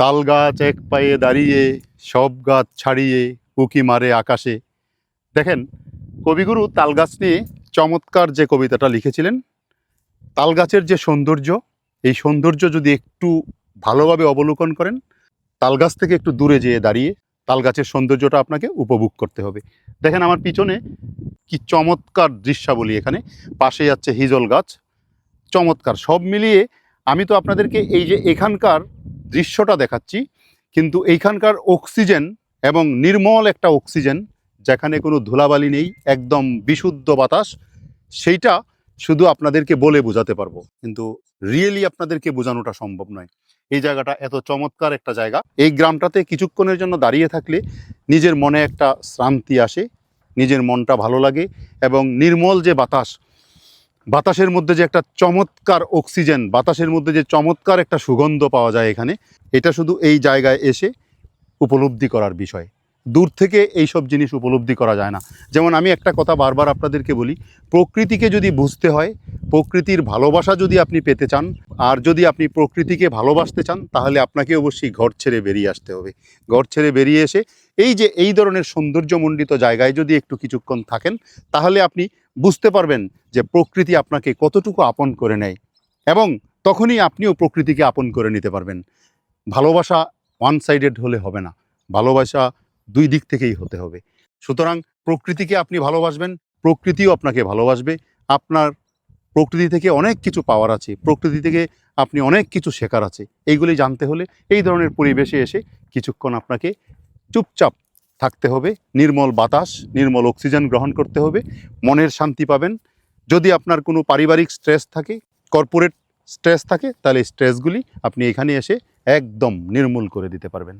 তাল গাছ এক পায়ে দাঁড়িয়ে, সব গাছ ছাড়িয়ে উকি মারে আকাশে। দেখেন, কবিগুরু তাল গাছ নিয়ে চমৎকার যে কবিতাটা লিখেছিলেন, তাল গাছের যে সৌন্দর্য, এই সৌন্দর্য যদি একটু ভালোভাবে অবলোকন করেন, তাল গাছ থেকে একটু দূরে যেয়ে দাঁড়িয়ে তাল গাছের সৌন্দর্যটা আপনাকে উপভোগ করতে হবে। দেখেন, আমার পিছনে কি চমৎকার দৃশ্যাবলী এখানে। পাশে যাচ্ছে হিজল গাছ, চমৎকার। সব মিলিয়ে আমি তো আপনাদেরকে এই যে এখানকার দৃশ্যটা দেখাচ্ছি। কিন্তু এইখানকার অক্সিজেন এবং নির্মল একটা অক্সিজেন, যেখানে কোনো ধুলাবালি নেই, একদম বিশুদ্ধ বাতাস, সেইটা শুধু আপনাদেরকে বলে বোঝাতে পারব। কিন্তু রিয়েলি আপনাদেরকে বোঝানোটা সম্ভব নয়। এই জায়গাটা এত চমৎকার একটা জায়গা। এই গ্রামটাতে কিছুক্ষণের জন্য দাঁড়িয়ে থাকলে নিজের মনে একটা শ্রান্তি আসে, নিজের মনটা ভালো লাগে এবং নির্মল যে বাতাস বাতাসের মধ্যে যে একটা চমৎকার অক্সিজেন, বাতাসের মধ্যে যে চমৎকার একটা সুগন্ধ পাওয়া যায় এখানে, এটা শুধু এই জায়গায় এসে উপলব্ধি করার বিষয়। দূর থেকে এই সব জিনিস উপলব্ধি করা যায় না। যেমন আমি একটা কথা বারবার আপনাদেরকে বলি, প্রকৃতিকে যদি বুঝতে হয় প্রকৃতির ভালোবাসা যদি আপনি পেতে চান, আর যদি আপনি প্রকৃতিকে ভালোবাসতে চান, তাহলে আপনাকে অবশ্যই ঘর ছেড়ে বেরিয়ে আসতে হবে। ঘর ছেড়ে বেরিয়ে এসে এই যে, এই ধরনের সৌন্দর্যমণ্ডিত জায়গায় যদি একটু কিছুক্ষণ থাকেন, তাহলে আপনি বুঝতে পারবেন যে প্রকৃতি আপনাকে কতটুকু আপন করে নেয় এবং তখনই আপনিও প্রকৃতিকে আপন করে নিতে পারবেন। ভালোবাসা ওয়ান সাইডেড হলে হবে না, ভালোবাসা দুই দিক থেকেই হতে হবে। সুতরাং প্রকৃতিকে আপনি ভালোবাসবেন, প্রকৃতিও আপনাকে ভালোবাসবে, আপনার প্রকৃতি থেকে অনেক কিছু পাওয়ার আছে, প্রকৃতি থেকে আপনি অনেক কিছু শেখার আছে। এইগুলি জানতে হলে এই ধরনের পরিবেশে এসে কিছুক্ষণ আপনাকে চুপচাপ থাকতে হবে, নির্মল বাতাস, নির্মল অক্সিজেন গ্রহণ করতে হবে, মনের শান্তি পাবেন। যদি আপনার কোনো পারিবারিক স্ট্রেস থাকে, কর্পোরেট স্ট্রেস থাকে, তাহলে স্ট্রেসগুলি আপনি এখানে এসে একদম নির্মূল করে দিতে পারবেন।